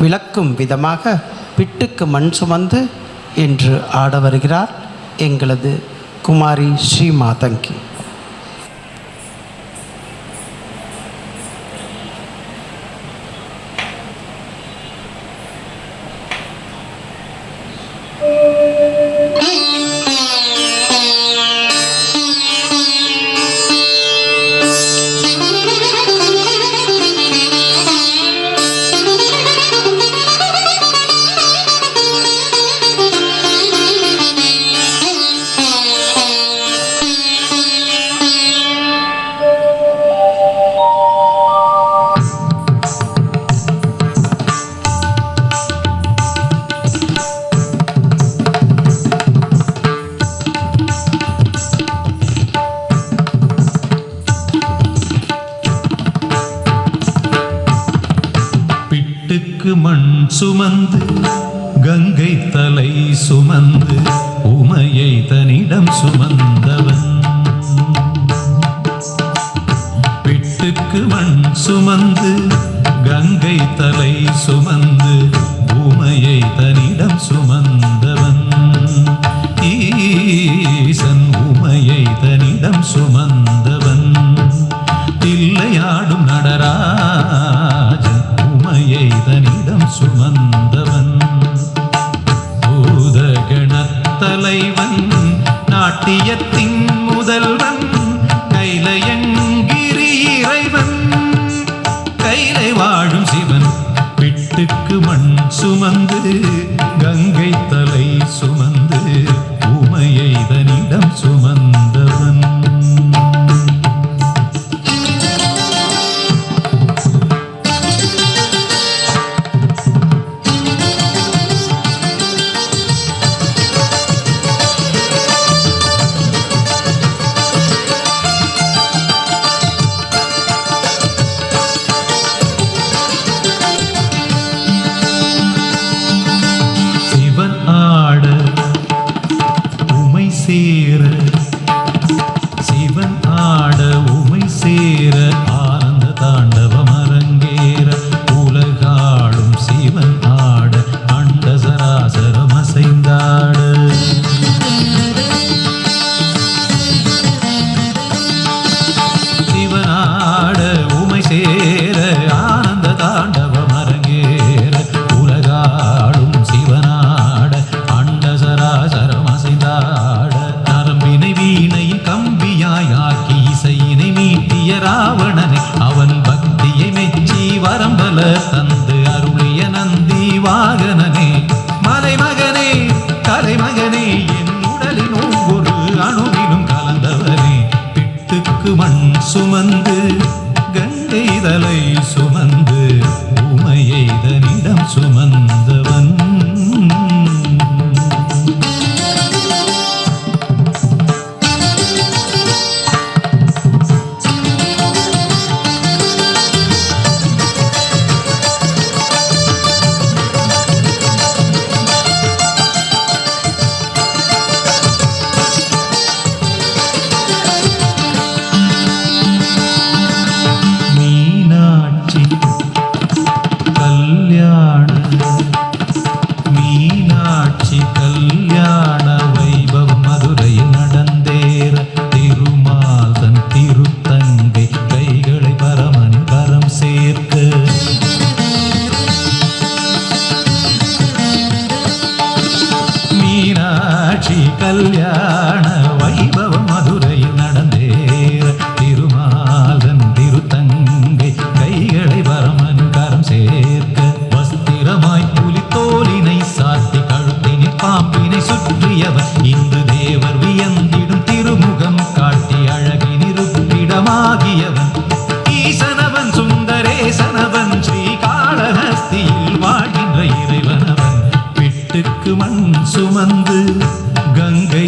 விளக்கும் விதமாக பிட்டுக்கு மண் சுமந்து என்று ஆட வருகிறார் எங்களது குமாரி ஸ்ரீ மாதங்கி சுமந்து கங்கை தலை சுமந்து உமையை தன்னிடம் சுமந்தவன். பிட்டுக்கு மண் சுமந்து கங்கை தலை சுமந்து உமையை தன்னிடம் சுமந்தவன். ஈசன் தலைவன் நாட்டியத்தின் முதல்வன் கைலையங்கிரி இறைவன் கைலை வாழும் சிவன் பிட்டுக்கு மண் சுமந்து கங்கை தலை சுமந்து. வரம்பல தந்து அருளிய நந்தி வாகனனே. மலைமகனே கலைமகனே என் உடலின் ஒவ்வொரு அணுவிலும் கலந்தவனே. பிட்டுக்கு மண் சுமந்து கங்கை தலை சுமந்து உமையை தனிடம் சுமந்து கல்யாண வைபவம் மதுரையில் நடந்தேற திருமாலன் திருத்தங்கை கைகளை பரமன் கரம் சேர்க்க வஸ்திரமாய் புலித்தோலினை சாத்தி கழுத்தினில் பாம்பினை சுற்றியவர் இன்று தேவர் வியந்திடும் திருமுகம் காட்டி அழகின் இருப்பிடமாகியவன் ஈசனவன் சுந்தரேசனவன் ஸ்ரீகாளஹஸ்தியில் வாழ்கின்ற இறைவனவன். பிட்டுக்கு மண் சுமந்து கங்கை